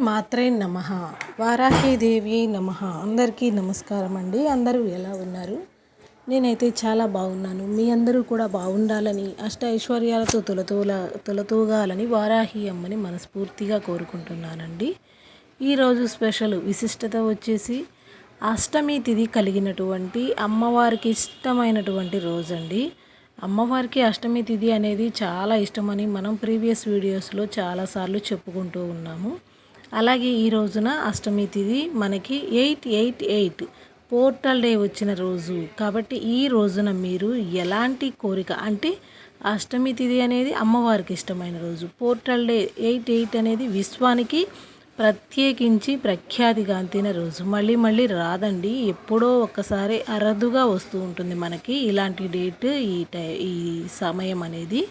మాత్రే నమ. వారాహీదేవి నమ. అందరికీ నమస్కారం అండి. అందరూ ఎలా ఉన్నారు? నేనైతే చాలా బాగున్నాను. మీ అందరూ కూడా బాగుండాలని అష్ట ఐశ్వర్యాలతో తొలతూల తొలతూగాలని వారాహి అమ్మని మనస్ఫూర్తిగా కోరుకుంటున్నానండి. ఈరోజు స్పెషల్ విశిష్టత వచ్చేసి అష్టమి తిథి కలిగినటువంటి అమ్మవారికి ఇష్టమైనటువంటి రోజండి. అమ్మవారికి అష్టమి తిథి అనేది చాలా ఇష్టమని మనం ప్రీవియస్ వీడియోస్లో చాలాసార్లు చెప్పుకుంటూ ఉన్నాము. అలాగే ఈ రోజున అష్టమి తిది మనకి eight eight eight portal day వచ్చిన రోజు. కాబట్టి ఈ రోజున మీరు ఎలాంటి కోరిక అంటే అష్టమి తిది అనేది అమ్మవారికి ఇష్టమైన రోజు. పోర్టల్ డే ఎయిట్ ఎయిట్ అనేది విశ్వానికి ప్రత్యేకించి ప్రఖ్యాతిగాంతిన రోజు. మళ్ళీ మళ్ళీ రాదండి. ఎప్పుడో ఒక్కసారి అరుదుగా వస్తూ ఉంటుంది మనకి ఇలాంటి డేట్ ఈ టై ఈ సమయం అనేది.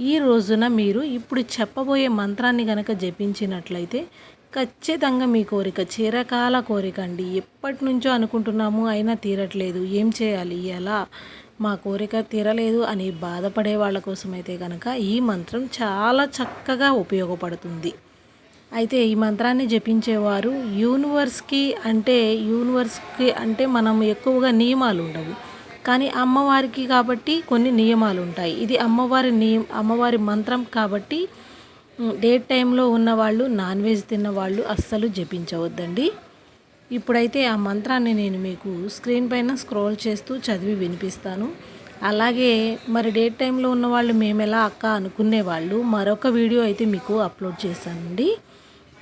ఈ రోజున మీరు ఇప్పుడు చెప్పబోయే మంత్రాన్ని కనుక జపించినట్లయితే ఖచ్చితంగా మీ కోరిక చిరకాల కోరిక అండి. ఎప్పటి నుంచో అనుకుంటున్నాము అయినా తీరట్లేదు. ఏం చేయాలి? ఎలా? మా కోరిక తీరలేదు అని బాధపడే వాళ్ళ కోసమైతే కనుక ఈ మంత్రం చాలా చక్కగా ఉపయోగపడుతుంది. అయితే ఈ మంత్రాన్ని జపించేవారు యూనివర్స్కి అంటే యూనివర్స్కి అంటే మనం ఎక్కువగా నియమాలు ఉండవు. కానీ అమ్మవారికి కాబట్టి కొన్ని నియమాలు ఉంటాయి ఇది అమ్మవారి నియమ అమ్మవారి మంత్రం కాబట్టి డే టైంలో ఉన్నవాళ్ళు నాన్ వెజ్ తిన్నవాళ్ళు అస్సలు జపించవద్దండి. ఇప్పుడైతే ఆ మంత్రాన్ని నేను మీకు స్క్రీన్ పైన స్క్రోల్ చేస్తూ చదివి వినిపిస్తాను. అలాగే మరి డే టైంలో ఉన్నవాళ్ళు మేము ఎలా అక్క అనుకునే వాళ్ళు మరొక వీడియో అయితే మీకు అప్లోడ్ చేశానండి.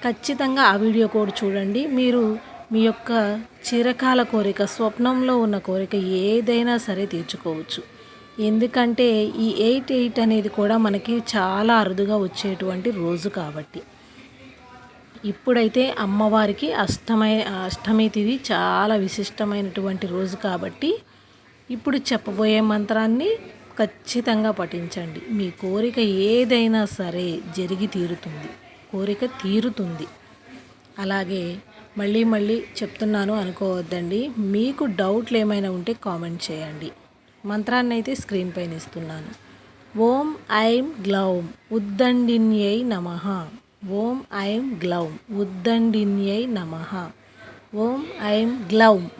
ఖచ్చితంగా ఆ వీడియో కూడా చూడండి. మీరు మీ యొక్క చిరకాల కోరిక స్వప్నంలో ఉన్న కోరిక ఏదైనా సరే తీర్చుకోవచ్చు. ఎందుకంటే ఈ ఎయిట్ ఎయిట్ అనేది కూడా మనకి చాలా అరుదుగా వచ్చేటువంటి రోజు కాబట్టి. ఇప్పుడైతే అమ్మవారికి అష్టమై అష్టమి తిది చాలా విశిష్టమైనటువంటి రోజు కాబట్టి ఇప్పుడు చెప్పబోయే మంత్రాన్ని ఖచ్చితంగా పఠించండి. మీ కోరిక ఏదైనా సరే జరిగి తీరుతుంది. కోరిక తీరుతుంది. అలాగే మళ్ళీ మళ్ళీ చెప్తున్నాను అనుకోవద్దండి. మీకు డౌట్లు ఏమైనా ఉంటే కామెంట్ చేయండి. మంత్రాన్ని అయితే స్క్రీన్ పైన ఇస్తున్నాను. ఓం ఐం గ్లౌం ఉద్దండిన్యై నమ. ఓం ఐం గ్లౌం ఉద్దండిన్యై నమ. ఓం ఐం గ్లౌం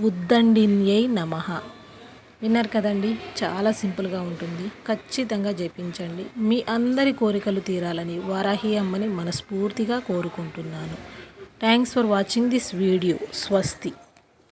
ఉద్దండిన్యై నమ. విన్నారు కదండి? చాలా సింపుల్గా ఉంటుంది. ఖచ్చితంగా జపించండి. మీ అందరి కోరికలు తీరాలని వారాహి అమ్మని మనస్ఫూర్తిగా కోరుకుంటున్నాను. Thanks for watching this video స్వస్తి